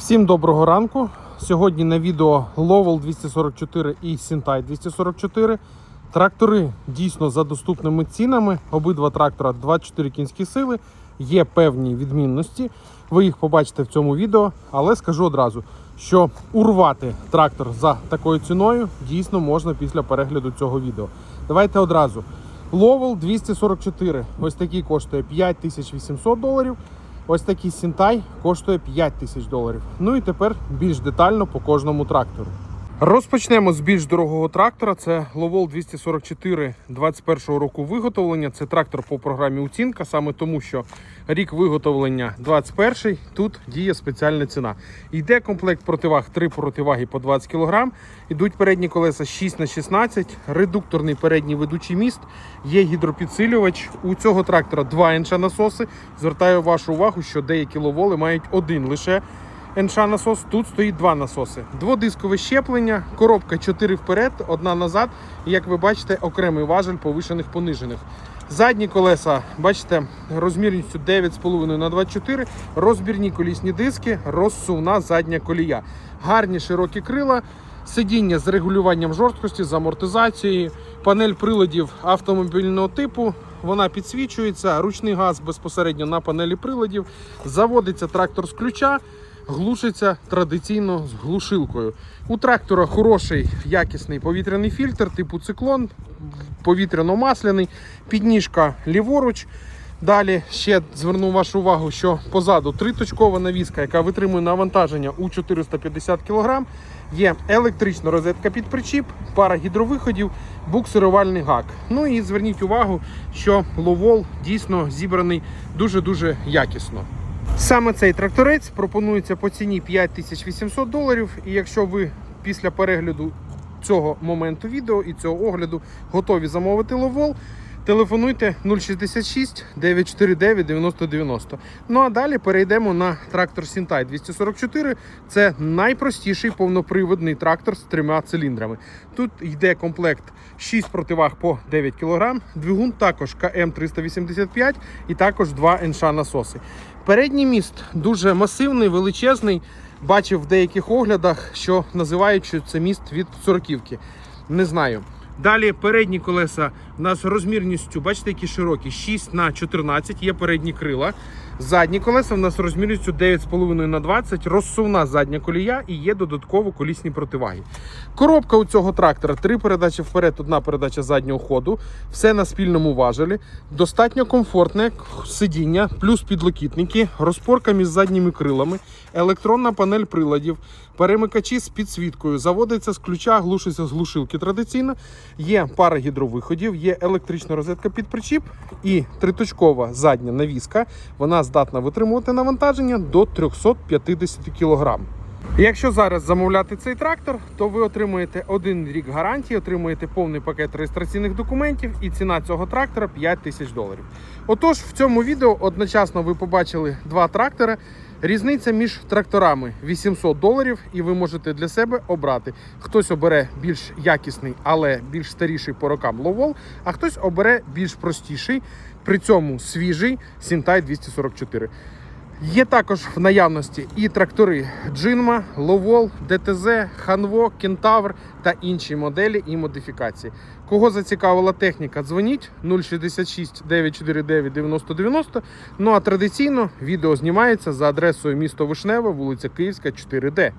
Всім доброго ранку. Сьогодні на відео Lowell 244 і Sintai 244. Трактори дійсно за доступними цінами. Обидва трактора 24 кінські сили. Є певні відмінності. Ви їх побачите в цьому відео, але скажу одразу, що урвати трактор за такою ціною дійсно можна після перегляду цього відео. Давайте одразу. Lowell 244. Ось такий коштує 5800 доларів. Ось такий Сінтай коштує 5 тисяч доларів. Ну і тепер більш детально по кожному трактору. Розпочнемо з більш дорогого трактора. Це Lowell 244 21 року виготовлення. Це трактор по програмі оцінка, саме тому, що рік виготовлення 21 тут діє спеціальна ціна. Йде комплект противаг, три противаги по 20 кг. Ідуть передні колеса 6 на 16 редукторний передній ведучий міст, є гідропідсилювач. У цього трактора два інша насоси. Звертаю вашу увагу, що деякі ловоли мають один лише НШ насос. Тут стоїть два насоси. Дводискове щеплення, коробка 4 вперед, одна назад. І як ви бачите, окремий важель повишених понижених. Задні колеса, бачите, розмірністю 9,5 на 24, розбірні колісні диски, розсувна задня колія. Гарні широкі крила, сидіння з регулюванням жорсткості, з амортизацією, панель приладів автомобільного типу. Вона підсвічується, ручний газ безпосередньо на панелі приладів. Заводиться трактор з ключа, глушиться традиційно з глушилкою. У трактора хороший якісний повітряний фільтр типу циклон, повітряно-масляний, підніжка ліворуч. Далі ще зверну вашу увагу, що позаду триточкова навіска, яка витримує навантаження у 450 кг. Є електрична розетка під причіп, пара гідровиходів, буксирувальний гак. Ну і зверніть увагу, що ловол дійсно зібраний дуже-дуже якісно. Саме цей тракторець пропонується по ціні 5800 доларів. І якщо ви після перегляду цього моменту відео і цього огляду готові замовити ловол, телефонуйте 066 949 9090. Ну а далі перейдемо на трактор Сінтай 244. Це найпростіший повноприводний трактор з трьома циліндрами. Тут йде комплект 6 противаг по 9 кг, двигун також КМ 385 і також два НШ насоси. Передній міст дуже масивний, величезний. Бачив в деяких оглядах, що називають, що це міст від сороківки. Не знаю. Далі передні колеса у нас розмірністю, бачите, які широкі, 6 на 14 є передні крила. Задні колеса у нас розмірністю 9,5 на 20, розсувна задня колія і є додатково колісні противаги. Коробка у цього трактора три передачі вперед, одна передача заднього ходу. Все на спільному важелі. Достатньо комфортне сидіння, плюс підлокітники, розпорка між задніми крилами, електронна панель приладів, перемикачі з підсвіткою. Заводиться з ключа, глушиться з глушилки традиційно. Є пара гідровиходів, є електрична розетка під причіп і триточкова задня навіска. Вона здатна витримувати навантаження до 350 кг. Якщо зараз замовляти цей трактор, то ви отримуєте один рік гарантії, отримуєте повний пакет реєстраційних документів і ціна цього трактора 5 тисяч доларів. Отож, в цьому відео одночасно ви побачили два трактори. Різниця між тракторами 800 доларів, і ви можете для себе обрати. Хтось обере більш якісний, але більш старіший по рокам ловол, а хтось обере більш простіший, при цьому свіжий Сінтай 244. Є також в наявності і трактори Джинма, Ловол, ДТЗ, Ханво, Кентавр та інші моделі і модифікації. Кого зацікавила техніка, дзвоніть 066 949 9090. Ну а традиційно відео знімається за адресою місто Вишневе, вулиця Київська, 4Д.